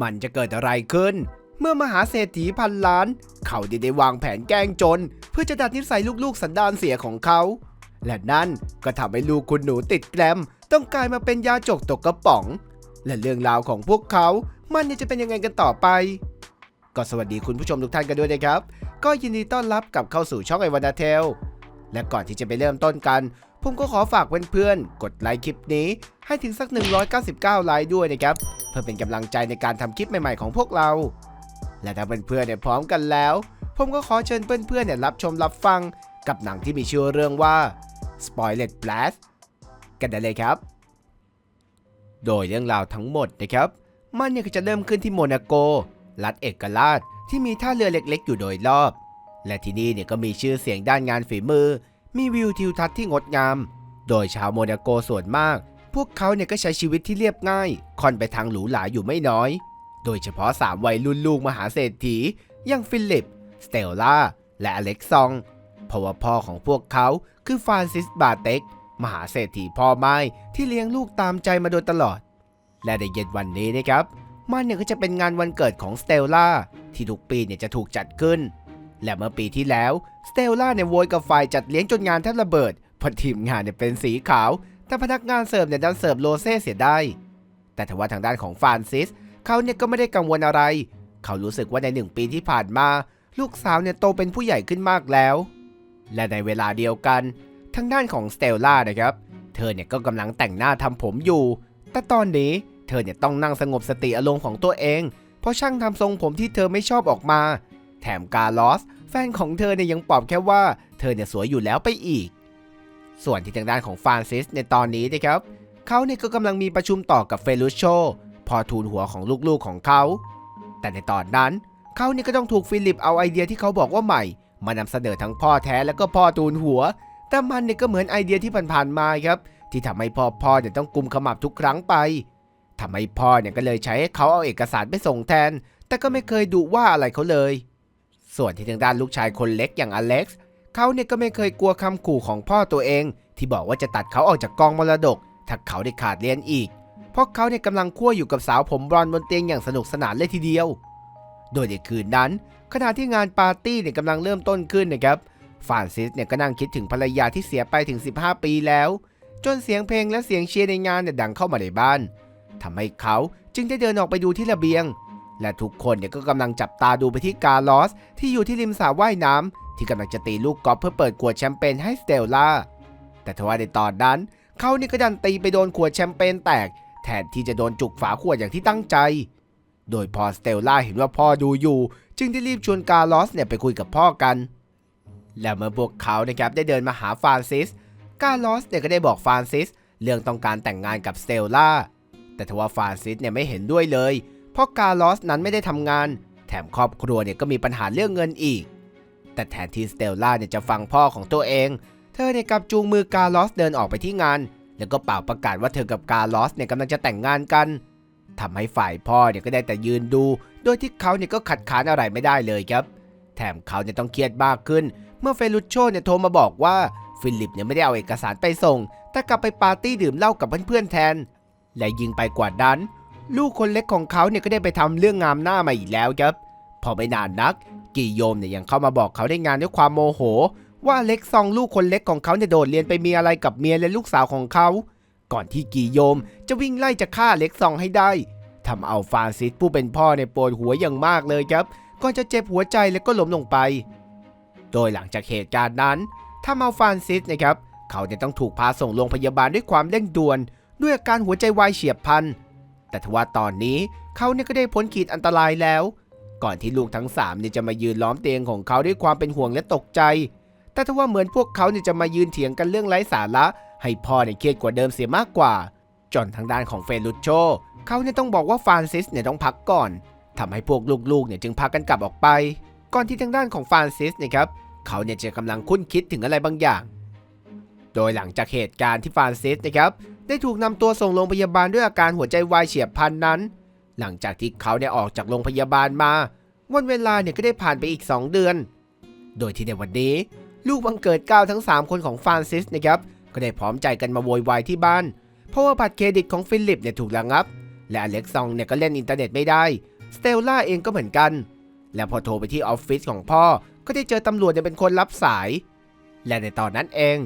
มันจะเกิดอะไรขึ้น เมื่อมหาเศรษฐีพันล้าน เขาได้ได้วางแผนแกล้งจน เพื่อจะดัดนิสัยลูกๆสันดานเสียของเขา และนั่นก็ทำให้ลูกคุณหนูติดแกรม ต้องกลายมาเป็นยาจกตกกระป๋อง และเรื่องราวของพวกเขา มันจะเป็นยังไงกันต่อไปก็สวัสดีคุณผู้ชมทุกท่านกันด้วยนะครับ ก็ยินดีต้อนรับกลับเข้าสู่ช่องไอวันาเทล และก่อนที่จะไปเริ่มต้นกัน ผมก็ขอฝากเพื่อนๆ กดไลค์คลิปนี้ให้ถึงสัก 199 ไลค์ด้วยนะครับ เพื่อเป็นกำลังใจในการทำคลิปใหม่ๆของพวกเรา และถ้าเพื่อนๆเนี่ยพร้อมกันแล้ว ผมก็ขอเชิญเพื่อนๆเนี่ยรับชมรับฟังกับหนังที่มีชื่อเรื่องว่า Spoiled Blast กันได้เลยครับ โดยเรื่องราวทั้งหมดนะครับ มันเนี่ยจะเริ่มขึ้นที่โมนาโก รัฐเอกราชที่มีท่าเรือเล็กๆ อยู่โดยรอบ และที่นี่เนี่ยก็มีชื่อเสียงด้านงานฝีมือ มีวิวทิวทัศน์ที่งดงาม โดยชาวโมนาโกส่วนมาก พวกเขาเนี่ยก็ใช้ชีวิตที่เรียบง่าย ค่อนไปทางหรูหราอยู่ไม่น้อย โดยเฉพาะสามวัยรุ่นลูกมหาเศรษฐีอย่างฟิลิป สเตลล่า และอเล็กซอง เพราะว่าพ่อของพวกเขาคือฟรานซิสบาเต็ก มหาเศรษฐีพ่อไม้ที่เลี้ยงลูกตามใจมาโดยตลอด และในเย็นวันนี้นะครับ มันเนี่ยก็จะเป็นงานวันเกิดของสเตลล่าที่ทุกปีเนี่ยจะถูกจัดขึ้น และเมื่อปีที่แล้วสเตลล่าเนี่ยโวยกับฝ่ายจัดเลี้ยงจนงานแทบระเบิดเพราะทีมงานเนี่ยเป็นสีขาว แต่พนักงานเสิร์ฟเนี่ยดันเสิร์ฟโรเซ่เสียได้ แต่ทว่าทางด้านของฟานซิสเขาเนี่ยก็ไม่ได้กังวลอะไร เขารู้สึกว่าในหนึ่งปีที่ผ่านมา ลูกสาวเนี่ยโตเป็นผู้ใหญ่ขึ้นมากแล้ว และในเวลาเดียวกัน ทางด้านของสเตลล่านะครับ เธอเนี่ยก็กำลังแต่งหน้าทำผมอยู่ แต่ตอนนี้เธอเนี่ยต้องนั่งสงบสติอารมณ์ของตัวเอง เพราะช่างทำทรงผมที่เธอไม่ชอบออกมา ถมกาลอส แฟนของเธอเนี่ยยังปลอบแค่ว่าเธอเนี่ยสวยอยู่แล้วไปอีก ส่วนที่ทางด้านของฟรานซิสในตอนนี้นะครับเขาเนี่ยก็กำลังมีประชุมต่อกับเฟลุโช พอทูลหัวของลูกๆของเขา แต่ในตอนนั้นเขาเนี่ยก็ต้องถูกฟิลิปเอาไอเดียที่เขาบอกว่าใหม่ มานำเสนอทั้งพ่อแท้และก็พ่อทูลหัว แต่มันเนี่ยก็เหมือนไอเดียที่ผ่านๆมาครับ ที่ทำให้พ่อพ่อเนี่ยต้องกุมขมับทุกครั้งไปทำให้พ่อเนี่ยก็เลยใช้ให้เขาเอาเอกสารไปส่งแทน แต่ก็ไม่เคยดุว่าอะไรเขาเลย ส่วนที่ทางด้านลูกชายคนเล็กอย่างอเล็กซ์เขาเนี่ยก็ไม่เคยกลัวคำขู่ของพ่อตัวเอง ที่บอกว่าจะตัดเขาออกจากกองมรดก ถ้าเขาได้ขาดเรียนอีก เพราะเขาเนี่ยกำลังคั่วอยู่กับสาวผมบลอนด์บนเตียงอย่างสนุกสนานเลยทีเดียว โดยในคืนนั้น ขณะที่งานปาร์ตี้เนี่ยกำลังเริ่มต้นขึ้นนะครับฟานซิสเนี่ยก็นั่งคิดถึงภรรยาที่เสียไปถึง 15 ปีแล้ว จนเสียงเพลงและเสียงเชียร์ในงานเนี่ยดังเข้ามาในบ้านทำให้เขาจึงได้เดินออกไปดูที่ระเบียง และทุกคนเนี่ยก็กำลังจับตาดูไปที่กาลอส ที่อยู่ที่ริมสระว่ายน้ำที่กำลังจะตีลูกกอล์ฟเพื่อเปิดขวดแชมเปญให้สเตลล่า แต่ทว่าในตอนนั้น เขานี่ก็ดันตีไปโดนขวดแชมเปญแตก แทนที่จะโดนจุกฝาขวดอย่างที่ตั้งใจ โดยพอสเตลล่าเห็นว่าพ่อดูอยู่ จึงได้รีบชวนกาลอสเนี่ยไปคุยกับพ่อกัน และเมื่อพวกเขานะครับได้เดินมาหาฟรานซิส กาลอสเนี่ยก็ได้บอกฟรานซิสเรื่องต้องการแต่งงานกับสเตลล่า แต่ทว่าฟรานซิสเนี่ยไม่เห็นด้วยเลยเพราะกาลอสนั้นไม่ได้ทำงาน แถมครอบครัวเนี่ยก็มีปัญหาเรื่องเงินอีก แต่แทนที่สเตลล่าเนี่ยจะฟังพ่อของตัวเอง เธอเนี่ยกลับจูงมือกาลอสเดินออกไปที่งาน แล้วก็เป่าประกาศว่าเธอกับกาลอสเนี่ยกำลังจะแต่งงานกันทำให้ฝ่ายพ่อเนี่ยก็ได้แต่ยืนดู โดยที่เขาเนี่ยก็ขัดขานอะไรไม่ได้เลยครับ แถมเขาเนี่ยต้องเครียดมากขึ้น เมื่อเฟลุโชเนี่ยโทรมาบอกว่าฟิลิปเนี่ยไม่ได้เอาเอกสารไปส่ง แต่กลับไปปาร์ตี้ดื่มเหล้ากับเพื่อนๆแทน และยิงไปกว่านั้น ลูกคนเล็กของเขาเนี่ยก็ได้ไปทำเรื่องงามหน้ามาอีกแล้วครับ พอไม่นานนัก กีโยมเนี่ยยังเข้ามาบอกเขาได้งานด้วยความโมโห ว่าเล็กซองลูกคนเล็กของเขาเนี่ยโดดเรียนไปมีอะไรกับเมียและลูกสาวของเขา ก่อนที่กีโยมจะวิ่งไล่จะฆ่าเล็กซองให้ได้ทำเอาฟานซิสผู้เป็นพ่อในยปวดหัวอย่างมากเลยครับก่อนจะเจ็บหัวใจแล้วก็ล้มลงไป โดยหลังจากเหตุการณ์นั้นถ้าเอาฟานซิสนะครับ เขาจะต้องถูกพาส่งโรงพยาบาลด้วยความเร่งด่วน ด้วยอาการหัวใจวายเฉียบพลัน แต่ทว่าตอนนี้เขาเนี่ยก็ได้พ้นขีดอันตรายแล้ว ก่อนที่ลูกทั้งสามเนี่ยจะมายืนล้อมเตียงของเขาด้วยความเป็นห่วงและตกใจ แต่ทว่าเหมือนพวกเขาเนี่ยจะมายืนเถียงกันเรื่องไร้สาระ ให้พ่อเนี่ยเครียดกว่าเดิมเสียมากกว่า จนทางด้านของเฟลุชโชเขาเนี่ยต้องบอกว่าฟานซิสเนี่ยต้องพักก่อนทำให้พวกลูกๆเนี่ยจึงพากันกลับออกไป ก่อนที่ทางด้านของฟานซิสเนี่ยครับเขาเนี่ยจะกำลังคุ้นคิดถึงอะไรบางอย่าง โดยหลังจากเหตุการณ์ที่ฟานซิสนะครับ ได้ถูกนำตัวส่งโรงพยาบาลด้วยอาการหัวใจวายเฉียบพลันนั้น หลังจากที่เขาได้ออกจากโรงพยาบาลมา วันเวลาเนี่ยก็ได้ผ่านไปอีก 2 เดือน โดยที่ในวันนี้ ลูกบังเกิดเก้าวทั้ง 3 คนของฟรานซิสนะครับก็ได้พร้อมใจกันมาโวยวายที่บ้าน เพราะว่าบัตรเครดิตของฟิลิปเนี่ยถูกระงับ และอเล็กซองเนี่ยก็เล่นอินเทอร์เน็ตไม่ได้สเตลล่าเองก็เหมือนกัน และพอโทรไปที่ออฟฟิศของพ่อก็ได้เจอตำรวจเนี่ยเป็นคนรับสาย และในตอนนั้นเอง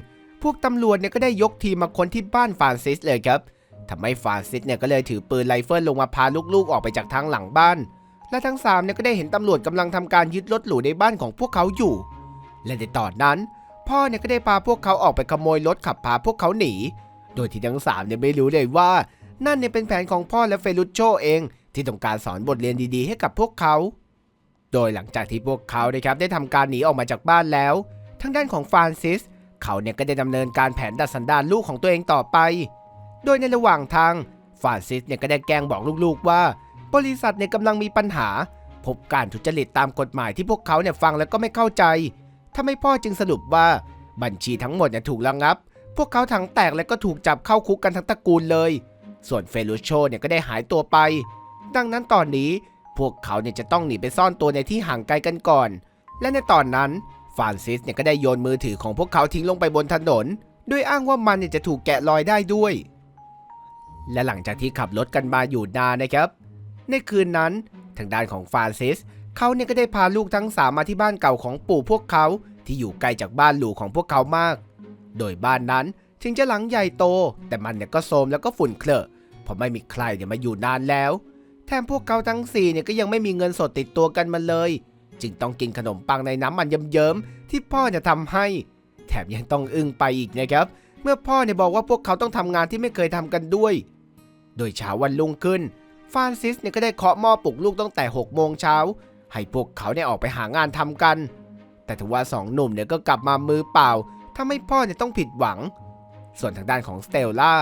พวกตำรวจเนี่ยก็ได้ยกทีมมาค้นที่บ้านฟรานซิสเลยครับทำให้ฟรานซิสเนี่ยก็เลยถือปืนไรเฟิลลงมาพาลูกๆออกไปจากทางหลังบ้าน และทั้งสามเนี่ยก็ได้เห็นตำรวจกำลังทำการยึดรถหรูในบ้านของพวกเขาอยู่ และในตอนนั้น พ่อเนี่ยก็ได้พาพวกเขาออกไปขโมยรถขับพาพวกเขาหนี โดยที่ทั้งสามเนี่ยไม่รู้เลยว่า นั่นเนี่ยเป็นแผนของพ่อและเฟลุชโชเอง ที่ต้องการสอนบทเรียนดีๆ ให้กับพวกเขา โดยหลังจากที่พวกเขานะครับได้ทำการหนีออกมาจากบ้านแล้วทางด้านของฟรานซิส เขาเนี่ยก็ได้ดำเนินการแผนดัดสันดานลูกของตัวเองต่อไป โดยในระหว่างทางฟานซิสเนี่ยก็ได้แกล้งบอกลูกๆว่า บริษัทเนี่ยกำลังมีปัญหา พบการทุจริตตามกฎหมายที่พวกเขาเนี่ยฟังแล้วก็ไม่เข้าใจทำให้พ่อจึงสรุปว่าบัญชีทั้งหมดเนี่ยถูกระงับ พวกเขาทั้งแตกและก็ถูกจับเข้าคุกกันทั้งตระกูลเลย ส่วนเฟลูโชเนี่ยก็ได้หายตัวไป ดังนั้นตอนนี้พวกเขาเนี่ยจะต้องหนีไปซ่อนตัวในที่ห่างไกลกันก่อน และในตอนนั้น รานซิสเนี่ยก็ได้โยนมือถือของพวกเขาทิ้งลงไปบนถนน ด้วยอ้างว่ามันเนี่ยจะถูกแกะรอยได้ด้วย และหลังจากที่ขับรถกันมาอยู่นานนะครับ ในคืนนั้นทางด้านของฟรานซิสเขาเนี่ยก็ได้พาลูกทั้งสามมาที่บ้านเก่าของปู่พวกเขาที่อยู่ไกลจากบ้านหลูของพวกเขามาก โดยบ้านนั้นถึงจะหลังใหญ่โต แต่มันเนี่ยก็โทรมแล้วก็ฝุ่นเคลอะเพราะไม่มีใครเนี่ยมาอยู่นานแล้ว แถมพวกเขาทั้งสี่เนี่ยก็ยังไม่มีเงินสดติดตัวกันมาเลย จึงต้องกินขนมปังในน้ำมันเยิ้มๆที่พ่อจะทำให้ แถมยังต้องอึ้งไปอีกนะครับ เมื่อพ่อเนี่ยบอกว่าพวกเขาต้องทำงานที่ไม่เคยทำกันด้วย โดยเช้าวันรุ่งขึ้นฟานซิสเนี่ยก็ได้เคาะหม้อปลุกลูกตั้งแต่6โมงเช้าให้พวกเขาเนี่ยออกไปหางานทำกัน แต่ถือว่าสองหนุ่มเนี่ยก็กลับมามือเปล่าทำให้พ่อเนี่ยต้องผิดหวัง ส่วนทางด้านของสเตลล่า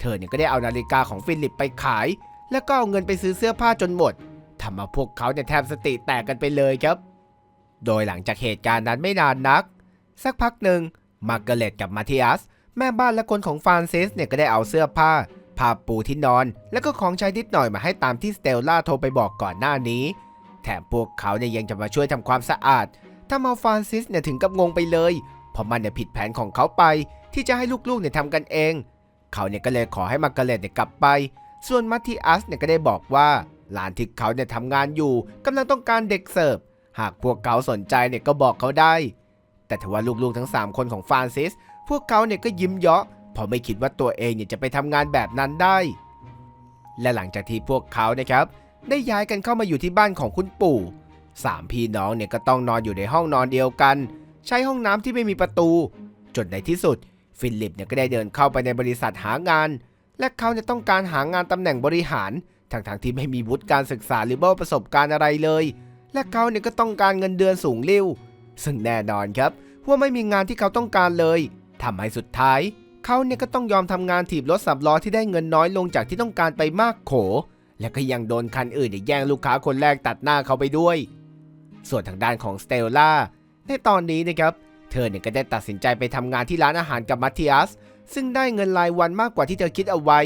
เธอเนี่ยก็ได้เอานาฬิกาของฟิลิปไปขาย แล้วก็เอาเงินไปซื้อเสื้อผ้าจนหมด ทำมาพวกเขาเนี่ยแทบสติแตกกันไปเลยครับ โดยหลังจากเหตุการณ์นั้นไม่นานนัก สักพักหนึ่งมาร์เกเร็ตกับมาธิอัส แม่บ้านและคนของฟรานซิสเนี่ยก็ได้เอาเสื้อผ้าผ้าปูที่นอน แล้วก็ของใช้นิดหน่อยมาให้ตามที่สเตลล่าโทรไปบอกก่อนหน้านี้ แถมพวกเขาเนี่ยยังจะมาช่วยทำความสะอาดถ้ามาฟรานซิสเนี่ยถึงกับงงไปเลยเพราะมันเนี่ยผิดแผนของเขาไป ที่จะให้ลูกๆเนี่ยทำกันเอง เขาเนี่ยก็เลยขอให้มาร์เกเร็ตเนี่ยกลับไป ส่วนมัทธิอัสเนี่ยก็ได้บอกว่า หลานที่เขาเนี่ยทำงานอยู่กำลังต้องการเด็กเสิร์ฟ หากพวกเขาสนใจเนี่ยก็บอกเขาได้ แต่ทว่าลูกๆทั้ง 3 คนของฟรานซิส พวกเขาเนี่ยก็ยิ้มเยาะเพราะไม่คิดว่าตัวเองเนี่ยจะไปทำงานแบบนั้นได้ และหลังจากที่พวกเขานะครับ ได้ย้ายกันเข้ามาอยู่ที่บ้านของคุณปู่สามพี่น้องเนี่ยก็ต้องนอนอยู่ในห้องนอนเดียวกัน ใช้ห้องน้ำที่ไม่มีประตู จนในที่สุด ฟิลิปเนี่ยก็ได้เดินเข้าไปในบริษัทหางาน และเขาจะต้องการหางานตำแหน่งบริหาร ทั้งๆที่ไม่มีวุฒิการศึกษาหรือว่าประสบการณ์อะไรเลย และเขาเนี่ยก็ต้องการเงินเดือนสูงริ่วซึ่งแน่นอนครับว่าไม่มีงานที่เขาต้องการเลยทำให้สุดท้าย เขาเนี่ยก็ต้องยอมทำงานถีบรถสับล้อที่ได้เงินน้อยลงจากที่ต้องการไปมากโข และก็ยังโดนคันอื่นเนี่ยแย่งลูกค้าคนแรกตัดหน้าเขาไปด้วย ส่วนทางด้านของสเตลล่าในตอนนี้นะครับ เธอเนี่ยก็ได้ตัดสินใจไปทำงานที่ร้านอาหารกับมัตติอัสซึ่งได้เงินรายวันมากกว่าที่เธอคิดเอาไว้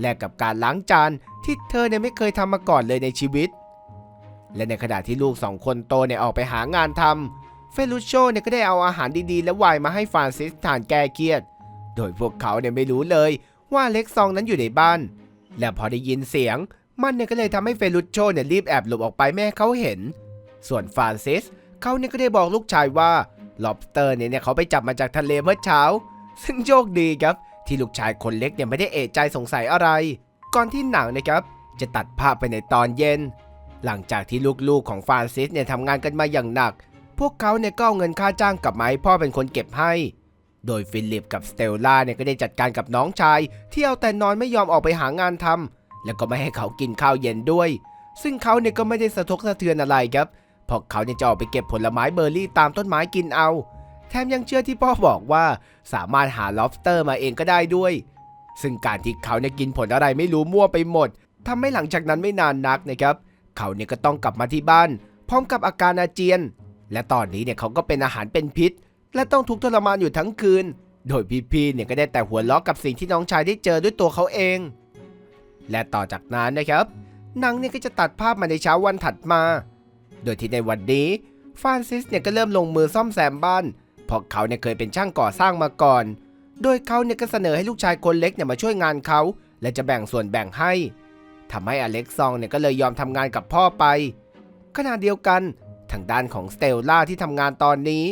แลกกับการล้างจานที่เธอเนี่ยไม่เคยทำมาก่อนเลยในชีวิต และในขณะที่ลูกสองคนโตเนี่ยออกไปหางานทำเฟลุโชเนี่ยก็ได้เอาอาหารดีๆ และไวน์มาให้ฟรานซิสทานแก้เครียด โดยพวกเขาเนี่ยไม่รู้เลยว่าเล็กซองนั้นอยู่ในบ้าน และพอได้ยินเสียง มันเนี่ยก็เลยทำให้เฟลุโชเนี่ยรีบแอบหลบออกไปไม่ให้เขาเห็น ส่วนฟรานซิสเขาเนี่ยก็ได้บอกลูกชายว่าล็อบสเตอร์เนี่ยเขาไปจับมาจากทะเลเมื่อเช้า ซึ่งโชคดีครับ ที่ลูกชายคนเล็กเนี่ยไม่ได้เอะใจสงสัยอะไร ก่อนที่หนังนะครับจะตัดภาพไปในตอนเย็น หลังจากที่ลูกๆของฟรานซิสเนี่ยทำงานกันมาอย่างหนัก พวกเขาเนี่ยก็เอาเงินค่าจ้างกลับมาให้พ่อเป็นคนเก็บให้ โดยฟิลิปกับสเตลล่าเนี่ยก็ได้จัดการกับน้องชาย ที่เอาแต่นอนไม่ยอมออกไปหางานทำแล้วก็ไม่ให้เขากินข้าวเย็นด้วย ซึ่งเขาเนี่ยก็ไม่ได้สะทกสะเทือนอะไรครับเพราะเขาเนี่ยจะออกไปเก็บผลไม้เบอร์รี่ตามต้นไม้กินเอา แถมยังเชื่อที่พ่อบอกว่า สามารถหา lobster มาเองก็ได้ด้วย ซึ่งการที่เขาเนี่ยกินผลอะไรไม่รู้มั่วไปหมดทำให้หลังจากนั้นไม่นานนักนะครับ เขาเนี่ยก็ต้องกลับมาที่บ้าน พร้อมกับอาการอาเจียน และตอนนี้เนี่ยเขาก็เป็นอาหารเป็นพิษ และต้องทุกข์ทรมานอยู่ทั้งคืน โดยพี่ๆเนี่ยก็ได้แต่หัวเราะกับสิ่งที่น้องชายได้เจอด้วยตัวเขาเอง และต่อจากนั้นนะครับนังเนี่ยก็จะตัดภาพมาในเช้าวันถัดมา โดยที่ในวันนี้ฟรานซิสเนี่ยก็เริ่มลงมือซ่อมแซมบ้าน เพราะเขาเนี่ยเคยเป็นช่างก่อสร้างมาก่อน โดยเขาเนี่ยก็เสนอให้ลูกชายคนเล็กเนี่ยมาช่วยงานเขา และจะแบ่งส่วนแบ่งให้แทำให้อเล็กซองเนี่ยก็เลยยอมทำงานกับพ่อไป ขณะเดียวกันทางด้านของสเตลล่าที่ทำงานตอนนี้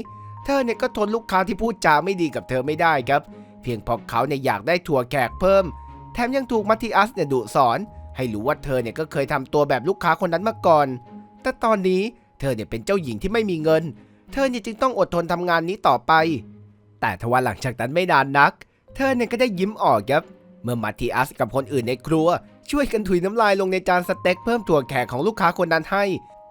เธอเนี่ยก็ทนลูกค้าที่พูดจาไม่ดีกับเธอไม่ได้ครับ เพียงเพราะเขาเนี่ยอยากได้ถั่วแขกเพิ่ม แถมยังถูกมัตติอัสเนี่ยดุสอน ให้รู้ว่าเธอเนี่ยก็เคยทำตัวแบบลูกค้าคนนั้นมาก่อน แต่ตอนนี้เธอเนี่ยเป็นเจ้าหญิงที่ไม่มีเงิน เธอเนี่ยจึงต้องอดทนทำงานนี้ต่อไป แต่ทว่าหลังจากนั้นไม่นานนัก เธอเนี่ยก็ได้ยิ้มออกครับ เมื่อมัตติอัสกับคนอื่นในครัว ช่วยกันถุยน้ำลายลงในจานสเต็กเพิ่มถั่วแขกของลูกค้าคนนั้นให้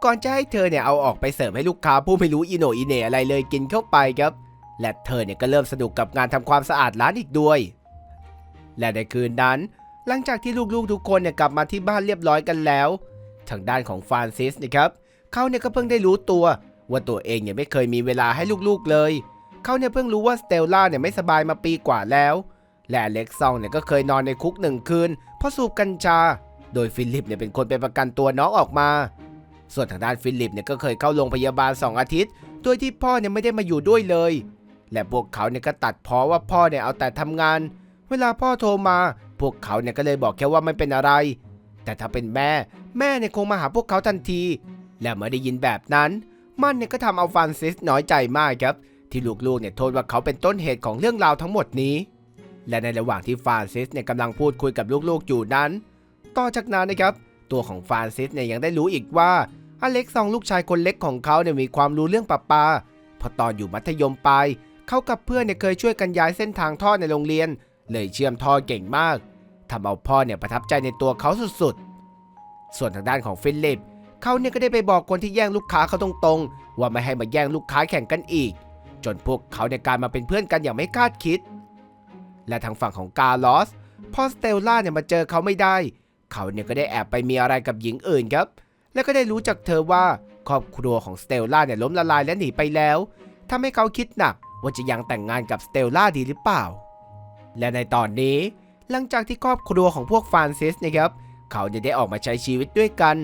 ก่อนจะให้เธอเนี่ยเอาออกไปเสิร์ฟให้ลูกค้าผู้ไม่รู้อีโนอีเน่อะไรเลยกินเข้าไปครับ และเธอเนี่ยก็เริ่มสนุกกับงานทำความสะอาดร้านอีกด้วย และในคืนนั้น หลังจากที่ลูกๆทุกคนเนี่ยกลับมาที่บ้านเรียบร้อยกันแล้ว ทางด้านของฟรานซิสนะครับเขาเนี่ยก็เพิ่งได้รู้ตัว ว่าตัวเองเนี่ยไม่เคยมีเวลาให้ลูกๆเลย เขาเนี่ยเพิ่งรู้ว่าสเตลล่าเนี่ยไม่สบายมาปีกว่าแล้ว และเล็กซองเนี่ยก็เคยนอนในคุกหนึ่งคืนเพราะสูบกัญชา โดยฟิลิปเนี่ยเป็นคนไปประกันตัวน้องออกมา ส่วนทางด้านฟิลิปเนี่ยก็เคยเข้าโรงพยาบาล 2 อาทิตย์ โดยที่พ่อเนี่ยไม่ได้มาอยู่ด้วยเลย และพวกเขาเนี่ยก็ตัดพ้อว่าพ่อเนี่ยเอาแต่ทำงาน เวลาพ่อโทรมา พวกเขาเนี่ยก็เลยบอกแค่ว่าไม่เป็นอะไร แต่ถ้าเป็นแม่ แม่เนี่ยคงมาหาพวกเขาทันที และเมื่อได้ยินแบบนั้น มันเนี่ยก็ทำเอาฟรานซิสน้อยใจมากครับ ที่ลูกๆเนี่ยโทษว่าเขาเป็นต้นเหตุของเรื่องราวทั้งหมดนี้ และในระหว่างที่ฟรานซิสเนี่ยกำลังพูดคุยกับลูกๆอยู่นั้น ต่อจากนั้นนะครับ ตัวของฟรานซิสเนี่ยยังได้รู้อีกว่าอเล็กซองลูกชายคนเล็กของเขาเนี่ยมีความรู้เรื่องปลาปาพราะตอนอยู่มัธยมปลายเขากับเพื่อนเนี่ยเคยช่วยกันย้ายเส้นทางท่อในโรงเรียน เลยเชื่อมท่อเก่งมากทำเอาพ่อเนี่ยประทับใจในตัวเขาสุดๆ ส่วนทางด้านของฟิลิป เขาเนี่ยก็ได้ไปบอกคนที่แย่งลูกค้าเขาตรงๆ ว่าไม่ให้มาแย่งลูกค้าแข่งกันอีก จนพวกเขาในการมาเป็นเพื่อนกันอย่างไม่คาดคิด และทางฝั่งของกาลอสพอสเตลล่าเนี่ยมาเจอเขาไม่ได้ เขาเนี่ยก็ได้แอบไปมีอะไรกับหญิงอื่นครับ แล้วก็ได้รู้จากเธอว่าครอบครัวของสเตลล่าเนี่ยล้มละลายและหนีไปแล้วทำให้เขาคิดหนักว่าจะยังแต่งงานกับสเตลล่าดีหรือเปล่า และในตอนนี้หลังจากที่ครอบครัวของพวกฟรานซิสเนะครับเขาได้ออกมาใช้ชีวิตด้วยกัน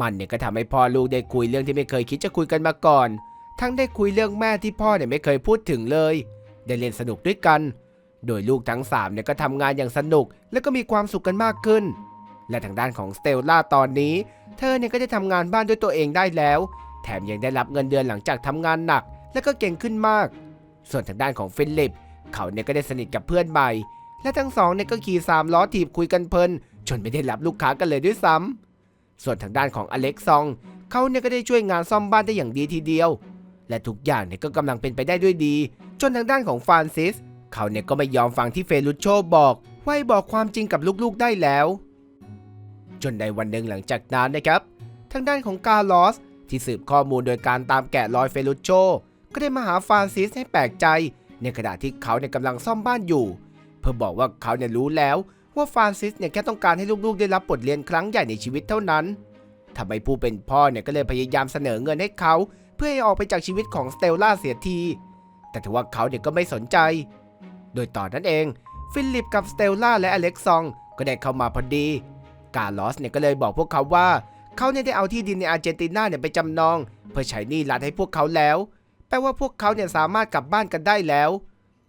มันเนี่ยก็ทำให้พ่อลูกได้คุยเรื่องที่ไม่เคยคิดจะคุยกันมาก่อน ทั้งได้คุยเรื่องแม่ที่พ่อเนี่ยไม่เคยพูดถึงเลย ได้เล่นสนุกด้วยกัน โดยลูกทั้ง3เนี่ยก็ทำงานอย่างสนุก และก็มีความสุขกันมากขึ้น และทางด้านของสเตลล่าตอนนี้ เธอเนี่ยก็ได้ทำงานบ้านด้วยตัวเองได้แล้ว แถมยังได้รับเงินเดือนหลังจากทำงานหนัก และก็เก่งขึ้นมาก ส่วนทางด้านของฟิลิปเขาเนี่ยก็ได้สนิทกับเพื่อนใหม่และทั้งสองเนี่ยก็ขี่สามล้อถีบคุยกันเพลินจนไม่ได้รับลูกค้ากันเลยด้วยซ้ำ ส่วนทางด้านของอเล็กซอง เขาเนี่ยก็ได้ช่วยงานซ่อมบ้านได้อย่างดีทีเดียว และทุกอย่างเนี่ยก็กำลังเป็นไปได้ด้วยดี จนทางด้านของฟรานซิส เขาเนี่ยก็ไม่ยอมฟังที่เฟลุชโชบอกว่าให้บอกความจริงกับลูกๆได้แล้ว จนในวันหนึ่งหลังจากนั้นนะครับ ทางด้านของกาลอสที่สืบข้อมูลโดยการตามแกะรอยเฟลุชโชก็ได้มาหาฟรานซิสให้แปลกใจ ในขณะที่เขาเนี่ยกำลังซ่อมบ้านอยู่ เพื่อบอกว่าเขาเนี่ยรู้แล้ว ว่าฟรานซิสเนี่ยแค่ต้องการให้ลูกๆ ได้รับบทเรียนครั้งใหญ่ในชีวิตเท่านั้นทำให้ผู้เป็นพ่อเนี่ยก็เลยพยายามเสนอเงินให้เขา เพื่อให้ออกไปจากชีวิตของสเตลล่าเสียที แต่ถือว่าเขาเนี่ยก็ไม่สนใจ โดยตอนนั้นเอง ฟิลิปกับสเตลล่าและอเล็กซองก็ได้เข้ามาพอดี กาลอสเนี่ยก็เลยบอกพวกเขาว่าเขาเนี่ยได้เอาที่ดินในอาร์เจนตินาเนี่ยไปจำนอง เพื่อใช้หนี้รัฐให้พวกเขาแล้ว แปลว่าพวกเขาเนี่ยสามารถกลับบ้านกันได้แล้ว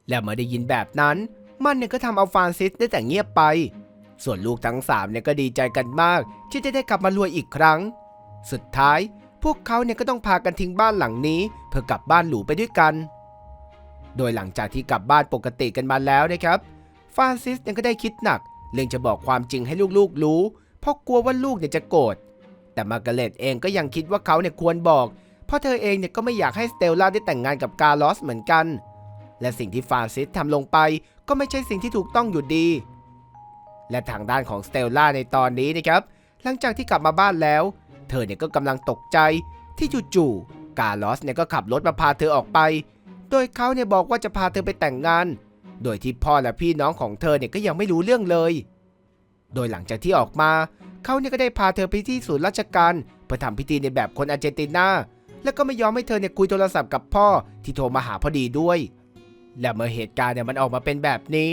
และเมื่อได้ยินแบบนั้น มันเนี่ยก็ทำเอาฟานซิสได้แต่เงียบไป ส่วนลูกทั้งสามเนี่ยก็ดีใจกันมาก ที่จะได้กลับมารวยอีกครั้ง สุดท้าย พวกเขาเนี่ยก็ต้องพากันทิ้งบ้านหลังนี้ เพื่อกลับบ้านหรูไปด้วยกัน โดยหลังจากที่กลับบ้านปกติกันมาแล้วนะครับ ฟานซิสเนี่ยก็ได้คิดหนัก เรื่องจะบอกความจริงให้ลูกๆรู้ เพราะกลัวว่าลูกเนี่ยจะโกรธ แต่มาร์กาเร็ตเองก็ยังคิดว่าเขาเนี่ยควรบอก เพราะเธอเองเนี่ยก็ไม่อยากให้สเตลล่าได้แต่งงานกับกาลอสเหมือนกัน และสิ่งที่ฟรานซิสทำลงไป ก็ไม่ใช่สิ่งที่ถูกต้องอยู่ดี และทางด้านของสเตลล่าในตอนนี้นะครับ หลังจากที่กลับมาบ้านแล้ว เธอเนี่ยก็กำลังตกใจที่จู่ๆกาลอสเนี่ยก็ขับรถมาพาเธอออกไป โดยเขาเนี่ยบอกว่าจะพาเธอไปแต่งงาน โดยที่พ่อและพี่น้องของเธอเนี่ยก็ยังไม่รู้เรื่องเลย โดยหลังจากที่ออกมาเขาเนี่ยก็ได้พาเธอไปที่ศูนย์ราชการเพื่อทำพิธีในแบบคนอาร์เจนตินาแล้วก็ไม่ยอมให้เธอเนี่ยคุยโทรศัพท์กับพ่อที่โทรมาหาพอดีด้วย และเมื่อเหตุการณ์เนี่ยมันออกมาเป็นแบบนี้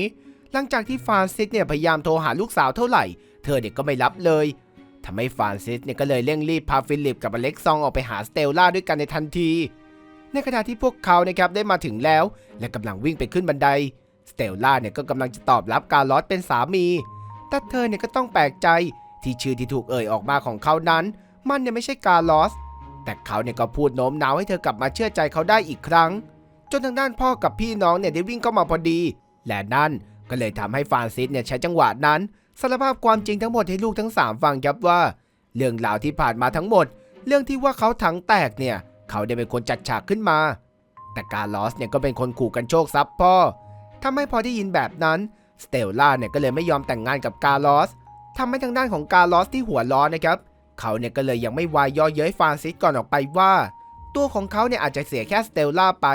หลังจากที่ฟานซิสเนี่ยพยายามโทรหาลูกสาวเท่าไหร่ เธอเนี่ยก็ไม่รับเลยทำให้ฟานซิสเนี่ยก็เลยเร่งรีบพาฟิลิปกับอเล็กซองออกไปหาสเตลล่าด้วยกันในทันที ในขณะที่พวกเขานะครับได้มาถึงแล้ว และกำลังวิ่งไปขึ้นบันได สเตลล่าเนี่ยก็กำลังจะตอบรับการลอสเป็นสามี แต่เธอเนี่ยก็ต้องแปลกใจที่ชื่อที่ถูกเอ่ยออกมาของเขานั้น มันเนี่ยไม่ใช่กาลอส แต่เขาเนี่ยก็พูดโน้มน้าวให้เธอกลับมาเชื่อใจเขาได้อีกครั้ง จนทางด้านพ่อกับพี่น้องเนี่ยได้วิ่งเข้ามาพอดี และนั่นก็เลยทำให้ฟานซิสเนี่ยใช้จังหวะนั้นสารภาพความจริงทั้งหมดให้ลูกทั้งสามฟังครับว่า เรื่องราวที่ผ่านมาทั้งหมด เรื่องที่ว่าเขาถังแตกเนี่ย เขาได้เป็นคนจัดฉากขึ้นมา แต่การลอสเนี่ยก็เป็นคนขู่กันโชคทรัพย์พ่อทำให้พอได้ยินแบบนั้นสเตลล่าเนี่ยก็เลยไม่ยอมแต่งงานกับกาลอสทำให้ทางด้านของกาลอสที่หัวร้อนนะครับ เขาเนี่ยก็เลยยังไม่วายย่อเย้ยฟานซิสก่อนออกไปว่า ตัวของเขาเนี่ยอาจจะเสียแค่สเตลล่าไป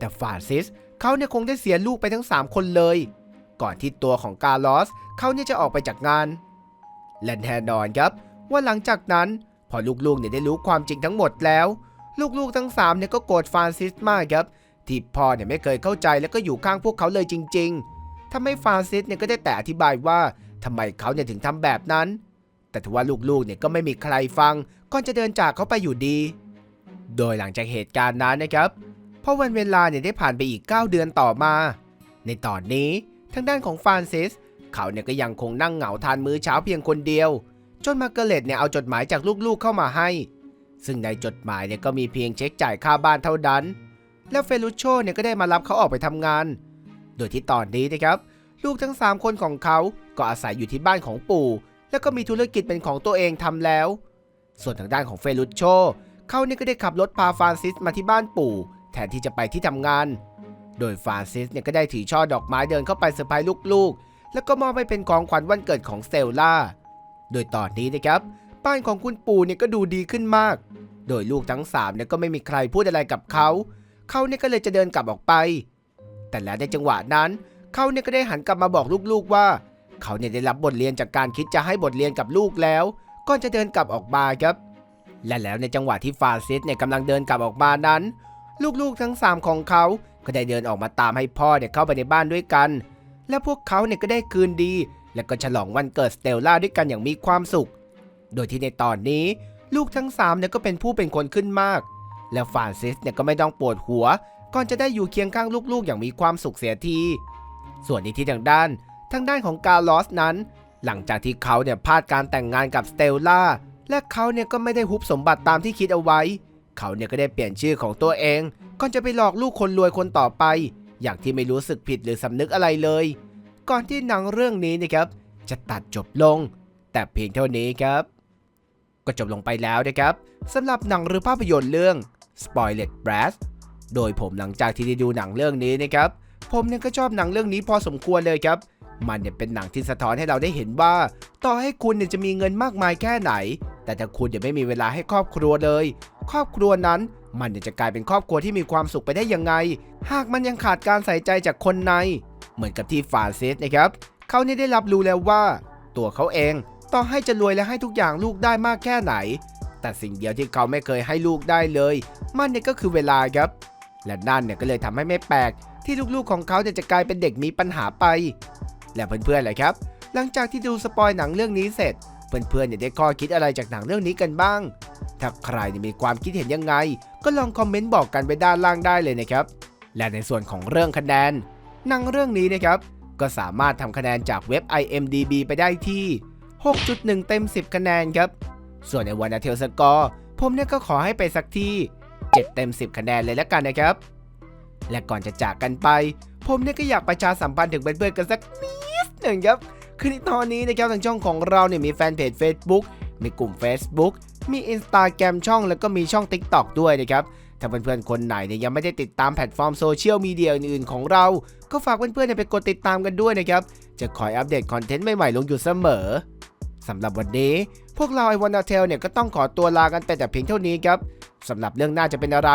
แต่ฟรานซิสเขาเนี่ยคงได้เสียลูกไปทั้ง 3 คนเลย ก่อนที่ตัวของกาลอสเขาเนี่ยจะออกไปจากงาน และแน่นอนครับ ว่าหลังจากนั้น พอลูกๆเนี่ยได้รู้ความจริงทั้งหมดแล้ว ลูกๆทั้ง3เนี่ยก็โกรธฟรานซิสมากครับที่พ่อเนี่ยไม่เคยเข้าใจแล้วก็อยู่ข้างพวกเขาเลยจริง ๆทำให้ฟรานซิสเนี่ยก็ได้แต่อธิบายว่าทำไมเขาเนี่ยถึงทำแบบนั้น แต่ทว่าลูกๆเนี่ยก็ไม่มีใครฟังก่อนจะเดินจากเขาไปอยู่ดี โดยหลังจากเหตุการณ์นั้นนะครับ เพราะวันเวลาเนี่ยได้ผ่านไปอีก 9 เดือนต่อมา ในตอนนี้ทางด้านของฟรานซิส เขาเนี่ยก็ยังคงนั่งเหงาทานมื้อเช้าเพียงคนเดียว จนมาเกเรตเนี่ยเอาจดหมายจากลูกๆเข้ามาให้ ซึ่งในจดหมายเนี่ยก็มีเพียงเช็คจ่ายค่าบ้านเท่านั้น แล้วเฟลุชโชเนี่ยก็ได้มารับเขาออกไปทำงาน โดยที่ตอนนี้นะครับ ลูกทั้ง 3 คนของเขาก็อาศัยอยู่ที่บ้านของปู่ แล้วก็มีธุรกิจเป็นของตัวเองทำแล้ว ส่วนทางด้านของเฟลุชโชเขาเนี่ยก็ได้ขับรถพาฟรานซิสมาที่บ้านปู่ แทนที่จะไปที่ทำงาน โดยฟรานซิสเนี่ยก็ได้ถือช่อดอกไม้เดินเข้าไปเซอร์ไพรส์ลูกๆ แล้วก็มอบให้เป็นของขวัญวันเกิดของเตลล่า โดยตอนนี้นะครับบ้านของคุณปู่เนี่ยก็ดูดีขึ้นมาก โดยลูกทั้งสามเนี่ยก็ไม่มีใครพูดอะไรกับเขา เขาเนี่ยก็เลยจะเดินกลับออกไป แต่แล้วในจังหวะนั้นเขาเนี่ยก็ได้หันกลับมาบอกลูกๆว่า เขาเนี่ยได้รับบทเรียนจากการคิดจะให้บทเรียนกับลูกแล้วก่อนจะเดินกลับออกมาครับ และแล้วในจังหวะที่ฟราซิสเนี่ยกำลังเดินกลับออกมานั้น ลูกๆทั้งสามของเขา ก็ได้เดินออกมาตามให้พ่อเนี่ยเข้าไปในบ้านด้วยกัน และพวกเขาเนี่ยก็ได้คืนดี และก็ฉลองวันเกิดสเตลล่าด้วยกันอย่างมีความสุข โดยที่ในตอนนี้ลูกทั้งสามเนี่ยก็เป็นผู้เป็นคนขึ้นมาก และฟรานซิสเนี่ยก็ไม่ต้องปวดหัว ก่อนจะได้อยู่เคียงข้างลูกๆ อย่างมีความสุขเสียที ส่วนในที่ทางด้าน ทางด้านของกาลอสนั้น หลังจากที่เขาเนี่ยพลาดการแต่งงานกับสเตลล่าและเขาเนี่ยก็ไม่ได้ฮุบสมบัติตามที่คิดเอาไว้ เขาเนี่ยก็ได้เปลี่ยนชื่อของตัวเองก่อนจะไปหลอกลูกคนรวยคนต่อไป อย่างที่ไม่รู้สึกผิดหรือสำนึกอะไรเลย ก่อนที่หนังเรื่องนี้นะครับ จะตัดจบลง แต่เพียงเท่านี้ครับ ก็จบลงไปแล้วนะครับสำหรับหนังหรือภาพยนตร์เรื่อง Spoiled Brass โดยผมหลังจากที่ได้ดูหนังเรื่องนี้นะครับ ผมเนี่ยก็ชอบหนังเรื่องนี้พอสมควรเลยครับ มันเนี่ยเป็นหนังที่สะท้อนให้เราได้เห็นว่า ต่อให้คุณเนี่ยจะมีเงินมากมายแค่ไหน แต่ถ้าคุณยังไม่มีเวลาให้ครอบครัวเลย ครอบครัวนั้น มันจะกลายเป็นครอบครัวที่มีความสุขไปได้ยังไง หากมันยังขาดการใส่ใจจากคนใน เหมือนกับที่ฟานซิสนะครับ เขาเนี่ยได้รับรู้แล้วว่า ตัวเขาเองต่อให้จะรวยและให้ทุกอย่างลูกได้มากแค่ไหน แต่สิ่งเดียวที่เขาไม่เคยให้ลูกได้เลย มันเนี่ยก็คือเวลาครับ และนั่นเนี่ยก็เลยทำให้ไม่แปลก ที่ลูกๆของเขาเนี่ยจะกลายเป็นเด็กมีปัญหาไป และเพื่อนๆเลยครับ หลังจากที่ดูสปอยหนังเรื่องนี้เสร็จ เพื่อนๆเนี่ยได้ข้อคิดอะไรจากหนังเรื่องนี้กันบ้าง ถ้าใครเนี่ยมีความคิดเห็นยังไง ก็ลองคอมเมนต์บอกกันไปด้านล่างได้เลยนะครับ และในส่วนของเรื่องคะแนนหนังเรื่องนี้นะครับ ก็สามารถทำคะแนนจากเว็บ IMDB ไปได้ที่ 6.1 เต็ม 10 คะแนนครับ ส่วนในวันอาเทลสกอร์ผมเนี่ยก็ขอให้ไปสักที่ 7 เต็ม 10 คะแนนเลยแล้วกันนะครับ และก่อนจะจากกันไป ผมเนี่ยก็อยากประชาสัมพันธ์ถึงเพื่อนๆกันสักนิดหนึ่งครับ คือในตอนนี้นะครับทางช่องของเราเนี่ยมีแฟนเพจ Facebook มีกลุ่ม Facebook มี Instagram ช่องแล้วก็มีช่อง TikTok ด้วยนะครับ ถ้าเพื่อนๆ คนไหนเนี่ยยังไม่ได้ติดตามแพลตฟอร์มโซเชียลมีเดียอื่นๆของเรา ก็ฝากเพื่อนๆไปกดติดตามกันด้วยนะครับ จะคอยอัปเดตคอนเทนต์ใหม่ๆ ลงอยู่เสมอสำหรับวันนี้ พวกเราไอวันนาเทลเนี่ยก็ต้องขอตัวลากันไปแต่เพียงเท่านี้ครับสำหรับเรื่องหน้าจะเป็นอะไร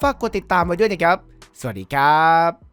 ฝากกดติดตามไว้ด้วยนะครับ สวัสดีครับ